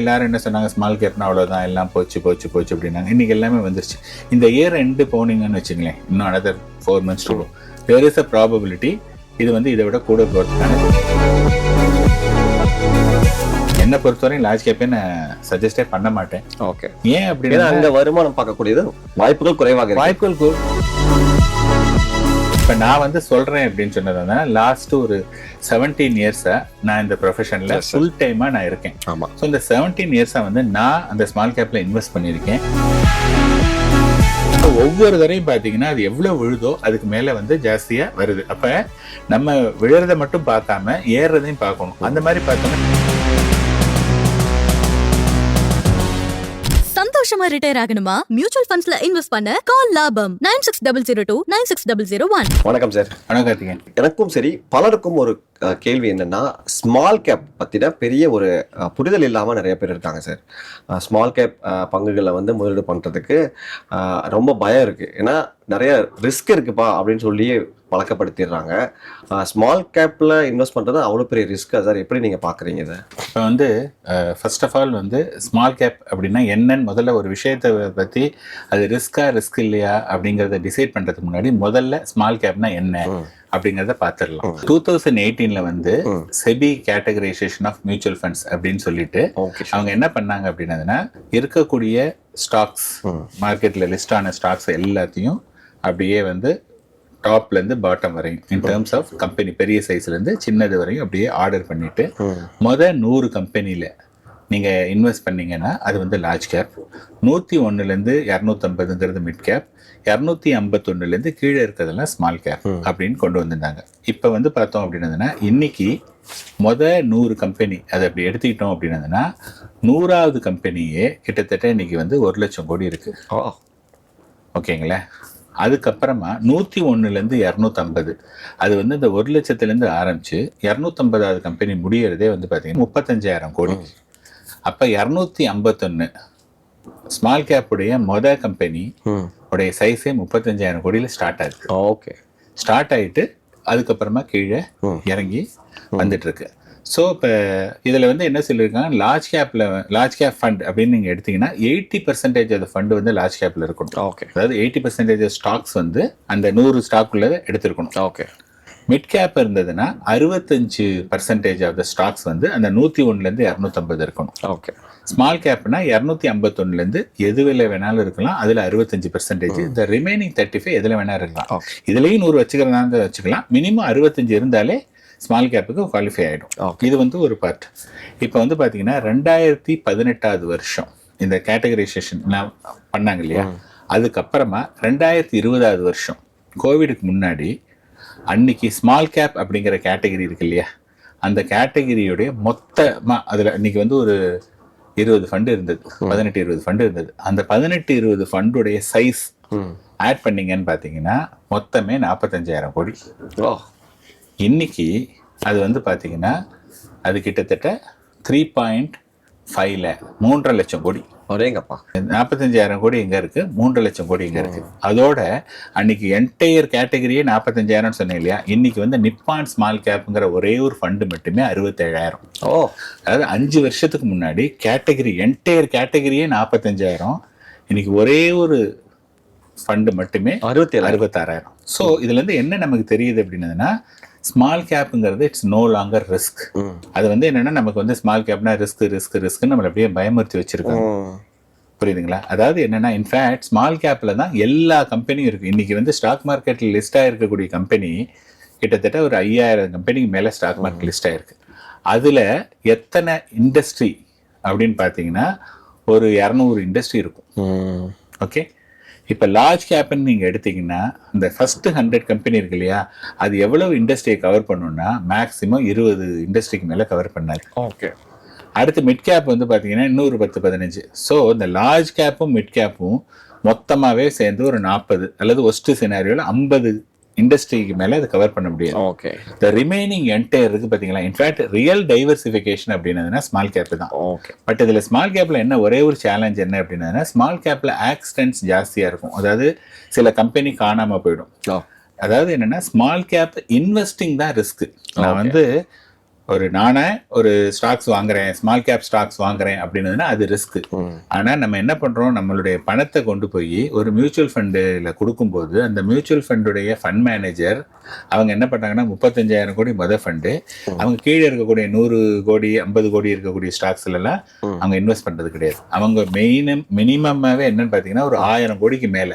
எல்லாரும் என்ன சொன்னாங்க? ஸ்மால் கேப்னா அவ்வளோதான் எல்லாம் போச்சு போச்சு போச்சு அப்படின்னாங்க. இன்னைக்கு எல்லாமே வந்துருச்சு. இந்த இயர் ரெண்டு போனீங்கன்னு வச்சுங்களேன் இன்னும் another four months to there is a probability இது வந்து இதை விட கூட போகிறதுக்கான என்னை பொறுத்தவரையும் லார்ஜ் கேப்பே நான் சஜஸ்டே பண்ண மாட்டேன். ஓகே ஏன் அப்படின்னா அங்க வருமானம் பார்க்கக்கூடியது வாய்ப்புகள் குறைவாக வாய்ப்புகள் இப்ப நான் வந்து சொல்றேன் அப்படின்னு சொன்னதுனா லாஸ்ட் ஒரு செவன்டீன் இயர்ஸா நான் இந்த ப்ரொஃபஷன்ல. ஃபுல் டைமா நான் இருக்கேன். ஆமா. ஸோ இந்த செவன்டீன் இயர்ஸா வந்து நான் அந்த ஸ்மால் கேப்ல இன்வெஸ்ட் பண்ணியிருக்கேன். ஒவ்வொரு தரையும் பாத்தீங்கன்னா அது எவ்வளவு விழுதோ அதுக்கு மேல வந்து ஜாஸ்தியா வருது. அப்ப நம்ம விழுறதை மட்டும் பார்க்காம ஏறுறதையும் பார்க்கணும். அந்த மாதிரி பார்த்தோம்னா சந்தோஷமா ரிட்டையர் ஆகணுமா? மியூச்சுவல் ஃபண்ட்ஸ்ல இன்வெஸ்ட் பண்ண கால் லாபம். Nine six double zero two nine six double zero one வணக்கம் சார். கார்த்திகேயன். எனக்கும் சரி பலருக்கும் ஒரு கேள்வி என்னன்னா ஸ்மால் கேப் பத்தின பெரிய ஒரு புரிதல் இல்லாம நிறைய பேர் இருக்காங்க சார். ஸ்மால் கேப் பங்குகளை வந்து முதலீடு பண்றதுக்கு அஹ், ரொம்ப பயம் இருக்கு. ஏன்னா நிறைய ரிஸ்க் இருக்குப்பா அப்படின்னு சொல்லி பழக்கப்படுத்திடுறாங்க ஸ்மால் கேப்ல இன்வெஸ்ட் பண்றது அவ்வளவு பெரிய ரிஸ்க் சார் எப்படி நீங்க பாக்குறீங்க இதை இப்போ வந்து ஃபர்ஸ்ட் ஆஃப் ஆல் வந்து ஸ்மால் கேப் அப்படின்னா என்னன்னு முதல்ல ஒரு விஷயத்தை பற்றி அது ரிஸ்கா ரிஸ்க் இல்லையா அப்படிங்கிறத டிசைட் பண்ணுறதுக்கு முன்னாடி முதல்ல ஸ்மால் கேப்னா என்ன. அப்படிங்கிறத பார்த்துடலாம் டூ தௌசண்ட் எயிட்டீனில் வந்து. SEBI categorisation of mutual funds அப்படின்னு சொல்லிட்டு அவங்க என்ன பண்ணாங்க அப்படின்னதுன்னா இருக்கக்கூடிய ஸ்டாக்ஸ். மார்க்கெட்டில் லிஸ்ட் ஆன ஸ்டாக்ஸ் எல்லாத்தையும் அப்படியே வந்து டாப்ல இருந்து பாட்டம் வரையும் இன் டேர்ம்ஸ் ஆஃப் கம்பெனி பெரிய சைஸ்ல இருந்து சின்னது வரையும் அப்படியே ஆர்டர் பண்ணிட்டு முத நூறு கம்பெனியில் நீங்கள் இன்வெஸ்ட் பண்ணீங்கன்னா அது வந்து லார்ஜ் கேப் நூற்றி ஒன்றுலேருந்து இரநூத்தம்பதுங்கிறது மிட் கேப் இரநூத்தி ஐம்பத்தொன்னுலேருந்து கீழே இருக்கிறதெல்லாம் ஸ்மால் கேப் அப்படின்னு கொண்டு வந்திருந்தாங்க. இப்போ வந்து பார்த்தோம் அப்படின்னதுன்னா இன்னைக்கு மொத நூறு கம்பெனி அதை அப்படி எடுத்துக்கிட்டோம் அப்படின்னதுன்னா நூறாவது கம்பெனியே கிட்டத்தட்ட இன்னைக்கு வந்து ஒரு லட்சம் கோடி இருக்குது ஓகேங்களா? அதுக்கப்புறமா நூற்றி ஒன்றுலேருந்து இரநூத்தம்பது. அது வந்து இந்த ஒரு லட்சத்துலேருந்து ஆரம்பிச்சு இரநூத்தம்பதாவது கம்பெனி முடியறதே வந்து பார்த்தீங்கன்னா முப்பத்தஞ்சாயிரம் கோடி. அப்போ இரநூத்தி ஐம்பத்தொன்று ஸ்மால் கேப்புடைய மொத கம்பெனி உடைய சைஸே முப்பத்தஞ்சாயிரம் கோடியில் ஸ்டார்ட் ஆகுது. ஓகே. ஸ்டார்ட் ஆயிட்டு அதுக்கப்புறமா கீழே. இறங்கி வந்துட்டு இருக்கு. ஸோ இப்போ இதில் வந்து என்ன சொல்லியிருக்காங்க லார்ஜ் கேப்பில் லார்ஜ் கேப் ஃபண்ட் அப்படின்னு நீங்கள் எடுத்தீங்கன்னா எயிட்டி பர்சன்டேஜ் ஆஃப் ஃபண்டு வந்து லார்ஜ் கேப்பில் இருக்கணும். ஓகே அதாவது எயிட்டி பர்சன்டேஜ் ஸ்டாக்ஸ் வந்து அந்த நூறு ஸ்டாக்குள்ள எடுத்திருக்கணும். ஓகே மிட் கேப் இருந்ததுன்னா அறுபத்தஞ்சு பர்சன்டேஜ் ஆஃப் த ஸ்டாக்ஸ் வந்து அந்த நூற்றி ஒன்றுலேருந்து இரநூத்தம்பது இருக்கணும். ஓகே ஸ்மால் கேப்னா இரநூத்தி ஐம்பத்தொன்னுலேருந்து எதுவில் வேணாலும் இருக்கலாம் அதில் அறுபத்தஞ்சு பர்சன்டேஜ் இந்த ரிமைனிங் தேர்ட்டி ஃபைவ் எதில் வேணாலும் இருக்கலாம். இதுலேயும் நூறு வச்சுக்கிறதா இருந்தா வச்சுக்கலாம். மினிமம் அறுபத்தஞ்சு இருந்தாலே ஸ்மால் கேப்புக்கு குவாலிஃபை ஆகிடும். இது வந்து ஒரு பார்ட் இப்போ வந்து பார்த்தீங்கன்னா ரெண்டாயிரத்தி பதினெட்டாவது வருஷம் இந்த கேட்டகரைசேஷன் பண்ணாங்க இல்லையா? அதுக்கப்புறமா ரெண்டாயிரத்தி இருபதாவது வருஷம் கோவிடுக்கு முன்னாடி அன்னைக்கு ஸ்மால் கேப் அப்படிங்கிற கேட்டகரி இருக்கு இல்லையா? அந்த கேட்டகரியுடைய மொத்தமா அதில் இன்னைக்கு வந்து ஒரு இருபது ஃபண்டு இருந்தது. பதினெட்டு இருபது ஃபண்டு இருந்தது. அந்த பதினெட்டு இருபது ஃபண்டுடைய சைஸ் ஆட் பண்ணீங்கன்னு பார்த்தீங்கன்னா மொத்தமே நாற்பத்தஞ்சாயிரம் கோடி. இன்னைக்கு அது வந்து பார்த்தீங்கன்னா அது கிட்டத்தட்ட த்ரீ பாயிண்ட் ஃபைவ்ல மூன்றரை லட்சம் கோடி. ஒரேங்கப்பா. நாற்பத்தஞ்சாயிரம் கோடி எங்க இருக்கு? மூன்றரை லட்சம் கோடி எங்க இருக்கு? அதோட அன்னைக்கு என்டையர் கேட்டகரியே நாற்பத்தஞ்சாயிரம் சொன்னேன் இல்லையா? இன்னைக்கு வந்து நிப்பான் ஸ்மால் கேப்புங்கிற ஒரே ஒரு ஃபண்டு மட்டுமே அறுபத்தேழாயிரம். ஓ. அதாவது அஞ்சு வருஷத்துக்கு முன்னாடி கேட்டகரி என்டையர் கேட்டகரியே நாற்பத்தஞ்சாயிரம் இன்னைக்கு ஒரே ஒரு ஃபண்டு மட்டுமே அறுபத்தி அறுபத்தாறாயிரம். ஸோ இதுல இருந்து என்ன நமக்கு தெரியுது அப்படின்னதுன்னா ஸ்மால் கேப்புங்கிறது இட்ஸ் நோ லாங்கர் ரிஸ்க் அது வந்து என்னன்னா நமக்கு வந்து ஸ்மால் கேப்னா ரிஸ்க் ரிஸ்க் ரிஸ்க் நம்மளை அப்படியே பயமுறுத்தி வச்சிருக்காங்க. ம். புரியுதுங்களா? அதாவது என்னன்னா இன்ஃபேக்ட் ஸ்மால் கேப்ல தான் எல்லா கம்பெனியும் இருக்கு. இன்னைக்கு வந்து ஸ்டாக் மார்க்கெட்ல லிஸ்ட் ஆயிருக்கக்கூடிய கம்பெனி கிட்டத்தட்ட ஒரு ஐயாயிரம் கம்பெனிக்கு மேல ஸ்டாக் மார்க்கெட் லிஸ்ட் ஆயிருக்கு. அதுல எத்தனை இண்டஸ்ட்ரி அப்படின்னு பார்த்தீங்கன்னா ஒரு இரநூறு இண்டஸ்ட்ரி இருக்கும். ஓகே இப்போ லார்ஜ் கேப்னு நீங்கள் எடுத்தீங்கன்னா இந்த ஃபர்ஸ்ட் ஹண்ட்ரட் கம்பெனி இருக்கு இல்லையா அது எவ்வளவு இண்டஸ்ட்ரியை கவர் பண்ணுன்னா மேக்ஸிமம் இருபது இண்டஸ்ட்ரிக்கு மேலே கவர் பண்ணாரு ஓகே அடுத்து மிட் கேப் வந்து பார்த்தீங்கன்னா இன்னொரு பத்து பதினஞ்சு. ஸோ இந்த லார்ஜ் கேப்பும் மிட் கேப்பும் மொத்தமாகவே சேர்ந்து ஒரு நாற்பது அல்லது ஒஸ்ட் சினாரியோவில் ஐம்பது இண்டஸ்ட்ரிக்கு மேலே அதை கவர் பண்ண முடியாது. ஓகே இந்த ரிமைனிங் என்டையர் இருக்கு பார்த்தீங்களா இன்ஃபேக்ட் ரியல் டைவர்சிஃபிகேஷன் அப்படின்னதுன்னா ஸ்மால் கேப் தான். ஓகே பட் இதில் ஸ்மால் கேப்பில் என்ன ஒரே ஒரு சேலஞ்ச் என்ன அப்படின்னா ஸ்மால் கேப்பில் ஆக்சிடென்ட்ஸ் ஜாஸ்தியாக இருக்கும். அதாவது சில கம்பெனி காணாமல் போயிடும். ஓ அதாவது என்னன்னா ஸ்மால் கேப் இன்வெஸ்டிங் தான் ரிஸ்க் நான். வந்து ஒரு நானே ஒரு ஸ்டாக்ஸ் வாங்குறேன் ஸ்மால் கேப் ஸ்டாக்ஸ் வாங்குறேன் அப்படின்னதுன்னா அது ரிஸ்க் ம். ஆனா நம்ம என்ன பண்றோம்? நம்மளுடைய பணத்தை கொண்டு போய் ஒரு மியூச்சுவல் ஃபண்டுல கொடுக்கும்போது அந்த மியூச்சுவல் ஃபண்டுடைய ஃபண்ட் மேனேஜர் அவங்க என்ன பண்றாங்கன்னா முப்பத்தஞ்சாயிரம் கோடி மொத ஃபண்டு அவங்க கீழே இருக்கக்கூடிய நூறு கோடி ஐம்பது கோடி இருக்கக்கூடிய ஸ்டாக்ஸ்ல எல்லாம் ம். அவங்க இன்வெஸ்ட் பண்றது கிடையாது. அவங்க மெயினும் மினிமமாவே என்னன்னு பாத்தீங்கன்னா ஒரு ஆயிரம் கோடிக்கு மேல.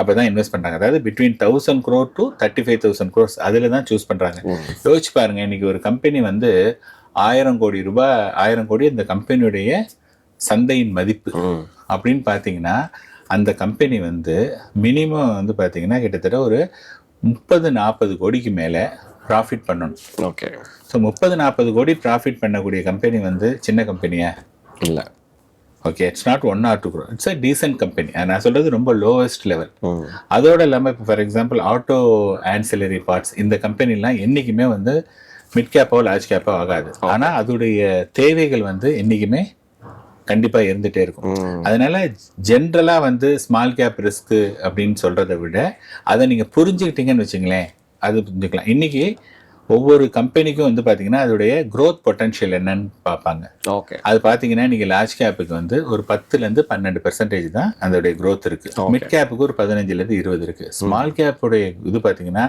அப்பதான் இன்வெஸ்ட் பண்றாங்க. அதாவது between thousand crore to thirty five thousand crores அதுல தான் சூஸ் பண்றாங்க. யோசிச்சு பாருங்க இன்னைக்கு ஒரு கம்பெனி வந்து ஆயிரம் கோடி ரூபாய் ஆயிரம் கோடி இந்த கம்பெனியுடைய சந்தையின் மதிப்பு. அப்படின்னு பார்த்தீங்கன்னா அந்த கம்பெனி வந்து மினிமம் வந்து பார்த்தீங்கன்னா கிட்டத்தட்ட ஒரு முப்பது நாற்பது கோடிக்கு மேலே ப்ராஃபிட் பண்ணணும். ஓகே ஸோ முப்பது நாற்பது கோடி ப்ராஃபிட் பண்ணக்கூடிய கம்பெனி வந்து சின்ன கம்பெனியா இல்ல. Okay it's not one or two crore it's a decent company நான் சொல்றது ரொம்ப லோவஸ்ட் லெவல். அதோட இல்லாமல் இப்போ for example auto ancillary parts இந்த கம்பெனிலாம் என்றைக்குமே வந்து மிட் கேப்போ லார்ஜ் கேப்போ ஆகாது. ஆனால் அதோடைய தேவைகள் வந்து என்றைக்குமே கண்டிப்பாக இருந்துகிட்டே இருக்கும். அதனால ஜென்ரலா வந்து ஸ்மால் கேப் ரிஸ்க் அப்படின்னு சொல்றதை விட அதை நீங்க புரிஞ்சுக்கிட்டீங்கன்னு வச்சுங்களேன் அது புரிஞ்சுக்கலாம். இன்னைக்கு ஒவ்வொரு கம்பெனிக்கும் வந்து பாத்தீங்கன்னா அதோடைய growth பொட்டன்ஷியல் என்னன்னு பார்ப்பாங்க. ஓகே அது பாத்தீங்கன்னா நீங்க லார்ஜ் கேப்புக்கு வந்து ஒரு பத்துல இருந்து பன்னெண்டு பெர்சன்டேஜ் தான் அதோடைய growth இருக்கு. மிட் கேப்புக்கு ஒரு பதினஞ்சுல இருந்து இருபது இருக்கு. ஸ்மால் கேப்புடைய இது பாத்தீங்கன்னா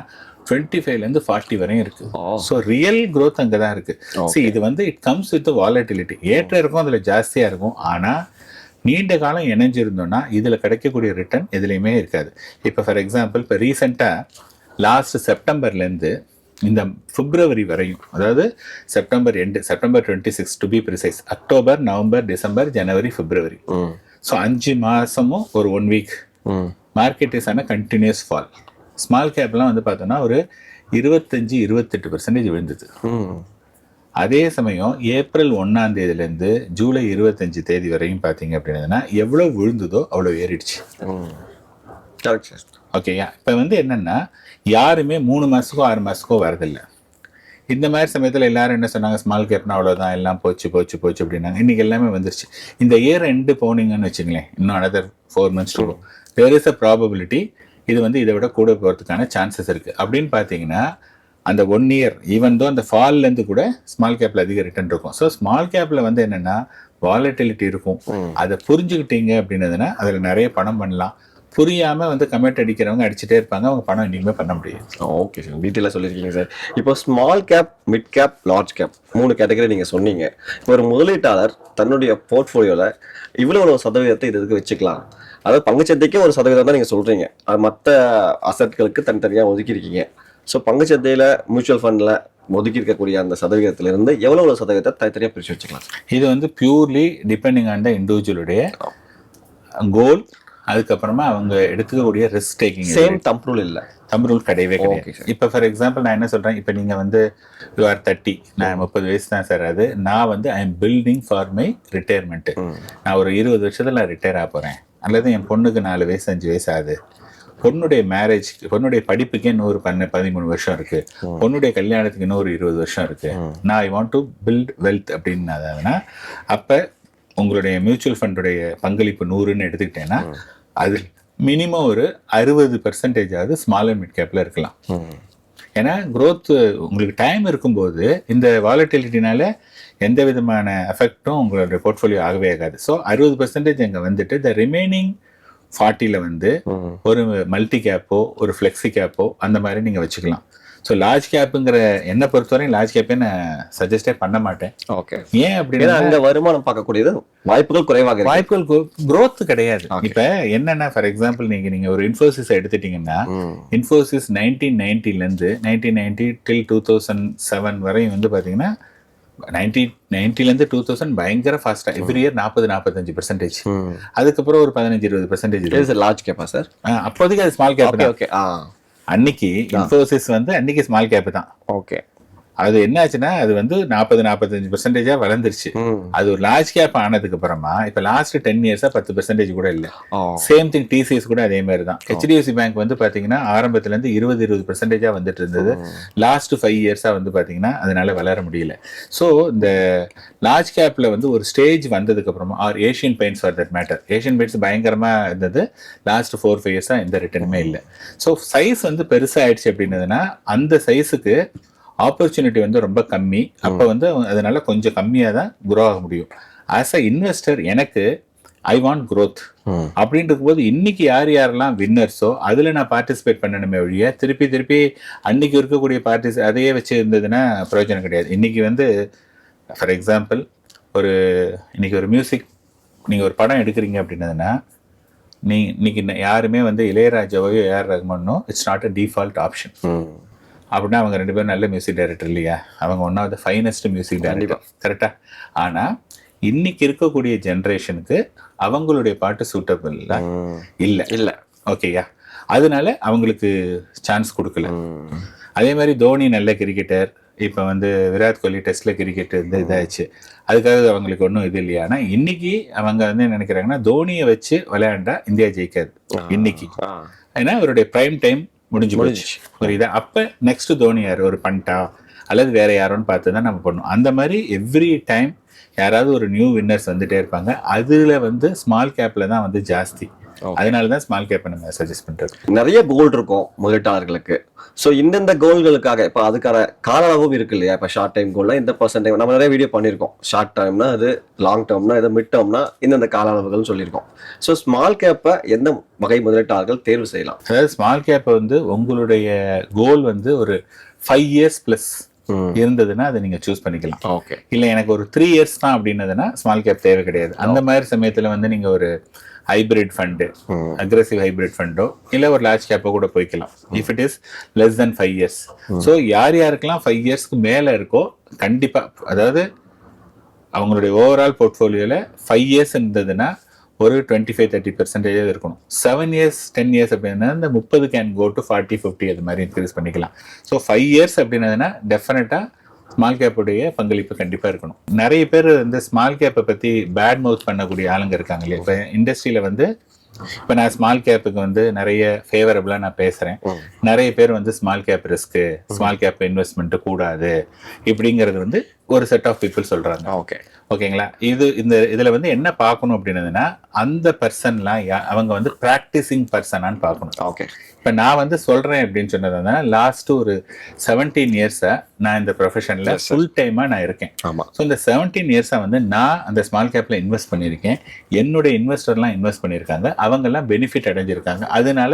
டுவெண்ட்டி ஃபைவ்ல இருந்து ஃபார்ட்டி வரையும் இருக்கு. ஸோ ரியல் growth அங்கே தான் இருக்கு. See, இது வந்து இட் கம்ஸ் வித் வாலட்டிலிட்டி ஏற்ற இருக்கும் அதுல ஜாஸ்தியா இருக்கும். ஆனா நீண்ட காலம் இணைஞ்சிருந்தோம்னா இதுல கிடைக்கக்கூடிய ரிட்டர்ன் எதுலையுமே இருக்காது. இப்போ ஃபார் எக்ஸாம்பிள் இப்போ ரீசெண்டாக லாஸ்ட் செப்டம்பர்லேருந்து இந்த பிப்ரவரி வரையும் அதாவது September end September twenty six to be precise October November December January February. So அஞ்சு மாசமும் ஒரு ஒன் வீக். மார்க்கெட் இஸ் ஆன கண்டினியூஸ் ஃபால் ஸ்மால் கேப்லாம் வந்து பார்த்தோன்னா ஒரு இருபத்தஞ்சு இருபத்தெட்டு பர்சன்டேஜ் விழுந்தது. அதே சமயம் ஏப்ரல் ஒன்னாம் தேதியிலேருந்து ஜூலை இருபத்தஞ்சு தேதி வரையும் பார்த்தீங்க அப்படின்னா எவ்வளோ விழுந்ததோ அவ்வளோ ஏறிடுச்சு ம். கரெக்ட் சார் ஓகேயா இப்போ வந்து என்னன்னா யாருமே மூணு மாசத்துக்கோ ஆறு மாசத்துக்கோ வரதில்லை. இந்த மாதிரி சமயத்தில் எல்லாரும் என்ன சொன்னாங்க ஸ்மால் கேப்னா அவ்வளோதான் எல்லாம் போச்சு போச்சு போச்சு அப்படின்னாங்க. இன்னைக்கு எல்லாமே வந்துருச்சு. இந்த இயர் எண்டு போனீங்கன்னு வச்சுங்களேன் இன்னும் another four months to there is a probability இது வந்து இதை விட கூட போகிறதுக்கான சான்சஸ் இருக்கு. அப்படின்னு பார்த்தீங்கன்னா அந்த ஒன் இயர் ஈவன் தோ அந்த ஃபால்லேருந்து கூட ஸ்மால் கேப்பில் அதிக ரிட்டர்ன் இருக்கும். ஸோ ஸ்மால் கேப்பில் வந்து என்னென்னா வாலட்டிலிட்டி இருக்கும். அதை புரிஞ்சுக்கிட்டீங்க அப்படின்னதுன்னா அதில் நிறைய பணம் பண்ணலாம். புரியாமல் வந்து கமெண்ட் அடிக்கிறவங்க அடிச்சுட்டே இருப்பாங்க. அவங்க பணம் இனிமே பண்ண முடியாது. ஓகே சார் டீட்டெயிலாக சொல்லியிருக்கீங்க சார் இப்போ small cap mid cap large cap மூணு கேட்டகரி நீங்கள் சொன்னீங்க. இப்போ ஒரு முதலீட்டாளர் தன்னுடைய போர்ட்ஃபோலியோவில் இவ்வளோ ஒரு சதவீதத்தை இது இதுக்கு வச்சுக்கலாம். அதாவது பங்குச்சந்தைக்கே ஒரு சதவீதம் தான் நீங்கள் சொல்கிறீங்க அது மற்ற அசட்களுக்கு தனித்தனியாக ஒதுக்கியிருக்கீங்க. ஸோ பங்குச்சந்தையில் மியூச்சுவல் ஃபண்டில் ஒதுக்கி இருக்கக்கூடிய அந்த சதவீதத்திலிருந்து எவ்வளோ ஒரு சதவீதத்தை தனித்தனியாக பிரித்து வச்சுக்கலாம்? இது வந்து பியூர்லி டிபெண்டிங் ஆன் த இண்டிவிஜுவலுடைய கோல் அதுக்கப்புறமா அவங்க எடுத்துக்கக்கூடிய risk taking same thumb rule இல்லை. தம் ரூல் கிடையவே கிடையாது. இப்போ ஃபார் எக்ஸாம்பிள் நான் என்ன சொல்றேன்? இப்போ நீங்க வந்து யூ ஆர் தேர்ட்டி நான் முப்பது வயசு தான் சார் அது நான் வந்து I am building for my. Retirement நான் ஒரு இருபது வருஷத்துல நான் ரிட்டையர் ஆக போறேன். அல்லது என் பொண்ணுக்கு நாலு வயசு அஞ்சு வயசு ஆகுது. பொண்ணுடைய மேரேஜ் பொண்ணுடைய படிப்புக்கே இன்னொரு பன்ன பதிமூணு வருஷம் இருக்கு. பொண்ணுடைய கல்யாணத்துக்கு இன்னொரு இருபது வருஷம் இருக்கு. நான் I want to build wealth அப்படின்னு அப்ப உங்களுடைய மியூச்சுவல் ஃபண்டுடைய பங்களிப்பு நூறுன்னு எடுத்துக்கிட்டேன்னா அது மினிமம் ஒரு அறுபது பர்சன்டேஜாவது ஸ்மால் அண்ட் மிட் கேப்ல இருக்கலாம். ஏன்னா growth உங்களுக்கு டைம் இருக்கும்போது இந்த வாலட்டிலிட்டினால எந்த விதமான எஃபெக்டும் உங்களுடைய போர்ட்ஃபோலியோ ஆகவே ஆகாது. ஸோ அறுபது பர்சன்டேஜ் அங்கே வந்துட்டு த ரிமைனிங் ஃபார்ட்டியில் வந்து ஒரு மல்டி கேப்போ ஒரு ஃப்ளெக்ஸி கேப்போ அந்த மாதிரி நீங்கள் வச்சுக்கலாம். ஸோ லார்ஜ் கேப்புங்கிற என்னை பொறுத்தவரையும் லார்ஜ் கேப்பே நான் சஜஸ்டே பண்ண மாட்டேன். ஓகே ஏன் அப்படின்னா அங்கே வருமானம் பார்க்கக்கூடியது வாய்ப்புகள் குறைவாக வாய்ப்புகள் growth கிடையாது. இப்ப என்னன்னா ஃபார் எக்ஸாம்பிள் நீங்க நீங்க ஒரு இன்ஃபோசிஸ் எடுத்துட்டீங்கன்னா. Infosys nineteen நைன்டிலேருந்து nineteen ninety till two thousand seven வரையும் வந்து பார்த்தீங்கன்னா நைன்டி நைன்டிலேருந்து டூ தௌசண்ட் பயங்கர ஃபாஸ்ட்டாக எவ்ரி இயர் நாற்பது நாற்பத்தஞ்சு பர்சன்டேஜ். அதுக்கப்புறம் ஒரு பதினஞ்சு இருபது பர்சன்டேஜ் லார்ஜ் கேப்பா சார் அப்போதைக்கு அது ஸ்மால் கேப் ஓகே தான். ஓகே ஆ. அன்னைக்கு இன்ஃபோசிஸ் வந்து அன்னைக்கு ஸ்மால் கேப் தான். ஓகே அது என்ன ஆச்சுன்னா அது வந்து நாற்பது நாற்பத்தஞ்சு பர்சன்டேஜா வளர்ந்துருச்சு. அது ஒரு லார்ஜ் கேப் ஆனதுக்கு அப்புறமா இப்ப லாஸ்ட் டென் இயர்ஸா பத்து பெர்சன்டேஜ் கூட இல்ல. சேம் திங் டிசிஎஸ் கூட அதே மாதிரி தான். ஹெச்டிஎஃப்சி பேங்க் வந்து பாத்தீங்கன்னா ஆரம்பத்துல இருந்து இருபது இருபது பெர்சன்டேஜா வந்துட்டு இருந்தது. லாஸ்ட் ஃபைவ் இயர்ஸா வந்து பாத்தீங்கன்னா அதனால வளர முடியல. ஸோ இந்த லார்ஜ் கேப்ல வந்து ஒரு ஸ்டேஜ் வந்ததுக்கு அப்புறமா or Asian Paints for that matter Asian Paints பயங்கரமா இருந்தது. லாஸ்ட் ஃபோர் ஃபைவ் இயர்ஸா எந்த ரிட்டர்னுமே இல்லை. ஸோ சைஸ் வந்து பெருசாயிடுச்சு அப்படின்னதுன்னா அந்த சைஸுக்கு ஆப்பர்ச்சுனிட்டி வந்து ரொம்ப கம்மி. அப்போ வந்து அதனால கொஞ்சம் கம்மியாக தான் குரோ ஆக முடியும். ஆஸ் அ இன்வெஸ்டர் எனக்கு ஐ வாண்ட் ம். அப்படின்னு இருக்கும்போது இன்னைக்கு யார் யாரெல்லாம் வின்னர்ஸோ அதில் நான் பார்ட்டிசிபேட் பண்ணணுமே ஒழிய திருப்பி திருப்பி அன்னைக்கு இருக்கக்கூடிய பார்ட்டிஸ் அதையே வச்சு இருந்ததுன்னா பிரயோஜனம் கிடையாது. இன்னைக்கு வந்து ஃபார் எக்ஸாம்பிள் ஒரு இன்னைக்கு ஒரு மியூசிக் நீங்கள் ஒரு படம் எடுக்கிறீங்க அப்படின்னதுன்னா நீ இன்னைக்கு யாருமே வந்து இளையராஜாவையோ AR ரஹ்மானோ it's not a default option. அப்படின்னா அவங்க ரெண்டு பேரும் நல்ல மியூசிக் டைரக்டர் இல்லையா? அவங்க one of the finest music director கரெக்டா ஆனா இன்னைக்கு இருக்கக்கூடிய ஜென்ரேஷனுக்கு அவங்களுடைய பாட்டு சூட்டபிள். இல்ல? இல்ல. ஓகேயா அதனால அவங்களுக்கு சான்ஸ் கொடுக்கல. அதே மாதிரி தோனி நல்ல கிரிக்கெட்டர் இப்போ வந்து விராட் கோலி டெஸ்ட்ல கிரிக்கெட் வந்து இதாச்சு அதுக்காக அவங்களுக்கு ஒன்றும் இது இல்லையா? ஆனா இன்னைக்கு அவங்க வந்து என்ன நினைக்கிறாங்கன்னா தோனியை வச்சு விளையாண்டா இந்தியா ஜெயிக்காது. இன்னைக்கு. ஏன்னா அவருடைய பிரைம் டைம் முடிஞ்சு போச்சு. புரியுதா? அப்ப நெக்ஸ்ட் தோனி யார்? ஒரு பண்டா? அல்லது வேற யாரோன்னு பார்த்து தான் நம்ம பண்ணணும் அந்த மாதிரி எவ்ரி டைம் யாராவது ஒரு நியூ வின்னர்ஸ் வந்துட்டே இருப்பாங்க. அதுல வந்து ஸ்மால் கேப்ல தான் வந்து ஜாஸ்தி. அதனால தான் ஸ்மால் கேப்பை நம்ம சஜஸ்ட் பண்றது. நிறைய கோல் இருக்கும் முதலீட்டாளர்களுக்கு. ஸோ இந்தந்த கோல்களுக்காக இப்போ அதுக்கான கால அளவும் இருக்கு இல்லையா? இப்போ ஷார்ட் டைம் கோல்னா இந்த பர்சன்ட் டைம் நம்ம நிறைய வீடியோ பண்ணியிருக்கோம். ஷார்ட் டைம்னா அது லாங் டேர்ம்னா இது மிட் டேர்ம்னா இந்தந்த கால அளவுகள் சொல்லியிருக்கோம் ஸோ ஸ்மால் கேப்பை எந்த வகை முதலீட்டாளர்கள் தேர்வு செய்யலாம்? அதாவது ஸ்மால் கேப்பை வந்து உங்களுடைய கோல் வந்து ஒரு ஃபைவ் இயர்ஸ் பிளஸ் இருந்ததுன்னா அதை நீங்க சூஸ் பண்ணிக்கலாம். ஓகே இல்ல எனக்கு ஒரு த்ரீ இயர்ஸ் தான் அப்படின்னதுன்னா ஸ்மால் கேப் தேவை கிடையாது. அந்த மாதிரி சமயத்துல வந்து நீங்க ஒரு ஹைபிரிட் ஃபண்டு அக்ரெசிவ் ஹைபிரிட் ஃபண்டோ இல்ல ஒரு லார்ஜ் கேப்போ கூட போய்க்கலாம். If it is less then five years so யார் யாருக்கெல்லாம் ஃபைவ் இயர்ஸ்க்கு மேல இருக்கோ கண்டிப்பா அதாவது அவங்களுடைய ஓவரால் போர்ட்ஃபோலியோல ஃபைவ் இயர்ஸ் இருந்ததுன்னா ஒரு டுவெண்ட்டி ஃபைவ் தேர்ட்டி பர்சன்டேஜ் இருக்கணும். செவன் இயர்ஸ் டென் இயர்ஸ் அப்படின்னா இந்த முப்பது can go to forty fifty அது மாதிரி இன்க்ரீஸ் பண்ணிக்கலாம். ஸோ ஃபைவ் இயர்ஸ் அப்படின்னதுன்னா டெஃபினட்டாக ஸ்மால் கேப்புடைய பங்களிப்பு கண்டிப்பாக இருக்கணும். நிறைய பேர் வந்து ஸ்மால் கேப்பை பற்றி பேட் மவுத் பண்ணக்கூடிய ஆளுங்க இருக்காங்க இல்லையா இப்போ இண்டஸ்ட்ரியில் வந்து இப்போ நான் ஸ்மால் கேப்புக்கு வந்து நிறைய ஃபேவரபிளாக நான் பேசுகிறேன் நிறைய பேர் வந்து small cap risk small cap investment கூடாது இப்படிங்கிறது வந்து ஒரு செட் ஆஃப் பீப்புள் சொல்கிறாங்க ஓகே. ஓகேங்களா? இது இந்த இதுல வந்து என்ன பார்க்கணும் அப்படின்னதுன்னா அந்த பர்சன்லாம் அவங்க வந்து ப்ராக்டிசிங் பர்சனான்னு பார்க்கணும். ஓகே இப்போ நான் வந்து சொல்றேன் அப்படின்னு சொன்னதுனா லாஸ்ட் ஒரு செவன்டீன் இயர்ஸா நான் இந்த ப்ரொஃபஷன்ல ஃபுல் டைமா நான் இருக்கேன். ஆமா. ஸோ இந்த செவன்டீன் இயர்ஸா வந்து நான் அந்த ஸ்மால் கேப்ல இன்வெஸ்ட் பண்ணியிருக்கேன். என்னுடைய இன்வெஸ்டர்லாம் இன்வெஸ்ட் பண்ணியிருக்காங்க. அவங்கெல்லாம் பெனிஃபிட் அடைஞ்சிருக்காங்க. அதனால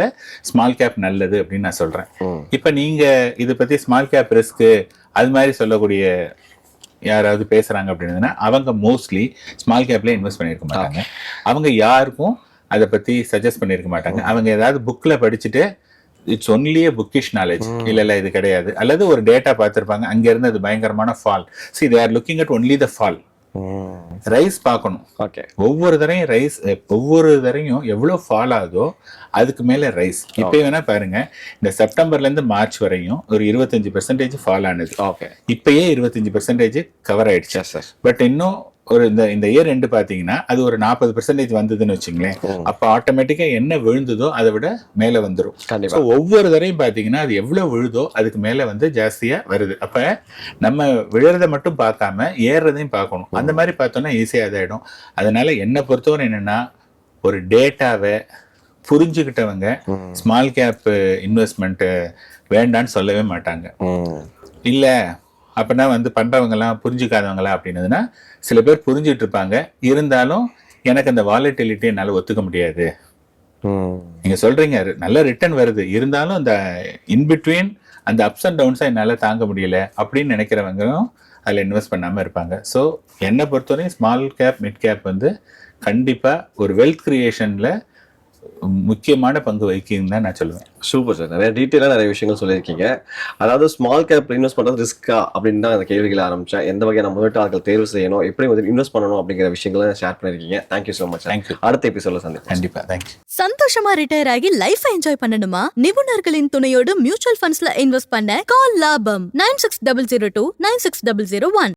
ஸ்மால் கேப் நல்லது அப்படின்னு நான் சொல்றேன். ம். இப்போ நீங்க இதை பத்தி ஸ்மால் கேப் ரிஸ்க் அது மாதிரி சொல்லக்கூடிய யாராவது பேசுறாங்க அப்படின்னா அவங்க மோஸ்ட்லி ஸ்மால் கேப்ல இன்வெஸ்ட் பண்ணியிருக்க மாட்டாங்க. அவங்க யாருக்கும் அதை பத்தி சஜஸ்ட் பண்ணியிருக்க மாட்டாங்க. அவங்க ஏதாவது புக்ல படிச்சுட்டு இட்ஸ் ஒன்லி புக்கிஷ் நாலேஜ் இல்ல இல்ல இது கிடையாது. அல்லது ஒரு டேட்டா பார்த்திருப்பாங்க அங்க இருந்து அது பயங்கரமான fall see they are looking at only the fall rise பார்க்கணும். ஓகே. ஒவ்வொரு தரையும் ரைஸ் ஒவ்வொரு தரையும் எவ்வளவு ஃபால் ஆகுதோ அதுக்கு மேல ரைஸ். இப்போ வேணா பாருங்க. இந்த செப்டம்பர்ல இருந்து மார்ச் வரையும் ஒரு இருபத்தஞ்சு பெர்சன்டேஜ் ஃபால் ஆனது. ஓகே. இப்பயே இருபத்தஞ்சு பெர்சன்டேஜ் கவர் ஆயிடுச்சு. சார் பட் இன்னும் ஒரு இந்த இந்த இயர் ரெண்டு பாத்தீங்கன்னா அது ஒரு நாற்பது பெர்சன்டேஜ் வந்ததுன்னு வச்சுங்களேன். அப்ப ஆட்டோமேட்டிக்கா என்ன விழுந்ததோ அதை விட மேல கண்டிப்பா. ஸோ ஒவ்வொரு தரையும் பார்த்தீங்கன்னா அது எவ்வளோ விழுதோ அதுக்கு மேலே வந்து ஜாஸ்தியாக வருது. அப்போ நம்ம விழுறதை மட்டும் பார்க்காம ஏறுறதையும் பார்க்கணும். அந்த மாதிரி பார்த்தோம்னா ஈஸியாக இதாயிடும். அதனால என்னை பொறுத்தவரை என்னன்னா ஒரு டேட்டாவை புரிஞ்சுக்கிட்டவங்க ஸ்மால் கேப் இன்வெஸ்ட்மெண்ட்டு வேண்டான்னு சொல்லவே மாட்டாங்க. இல்லை அப்படின்னா வந்து பண்ணுறவங்கலாம் புரிஞ்சுக்காதவங்களா அப்படின்னதுன்னா சில பேர் புரிஞ்சுட்டு இருப்பாங்க இருந்தாலும் எனக்கு அந்த வாலட்டிலிட்டி என்னால் ஒத்துக்க முடியாது. நீங்க சொல்றீங்க நல்ல ரிட்டர்ன் வருது. இருந்தாலும் அந்த இன்பிட்வீன் அந்த அப்ஸ் அண்ட் டவுன்ஸை என்னால தாங்க முடியல அப்படின்னு நினைக்கிறவங்களும் அதில் இன்வெஸ்ட் பண்ணாம இருப்பாங்க. ஸோ என்னை பொறுத்தவரையும் ஸ்மால் கேப் மிட் கேப் வந்து கண்டிப்பா ஒரு வெல்த் கிரியேஷன்ல முக்கியமான பங்கு வகிக்குதுன்னு தான் நான் சொல்லுவேன். சூப்பர் சார் நிறைய டீட்டெயிலாக நிறைய விஷயங்கள் சொல்லியிருக்கீங்க. அதாவது ஸ்மால் கேப் இன்வெஸ்ட் பண்ணுறது ரிஸ்க்கா அப்படின்னு தான் அந்த கேள்விகளை ஆரம்பிச்சேன். எந்த வகையான முதலீட்டாளர்கள் தேர்வு செய்யணும் எப்படி வந்து இன்வெஸ்ட் பண்ணணும் அப்படிங்கிற விஷயங்களை ஷேர் பண்ணியிருக்கீங்க. தேங்க்யூ ஸோ மச் தேங்க்யூ அடுத்த எபிசோட சந்திப்போம் கண்டிப்பா. தேங்க்யூ சந்தோஷமா ரிட்டையர் ஆகி லைஃப் என்ஜாய் பண்ணணுமா? நிபுணர்களின் துணையோடு மியூச்சுவல் ஃபண்ட்ஸ்ல இன்வெஸ்ட் பண்ண கால் லாபம். Nine six double zero two nine six double zero one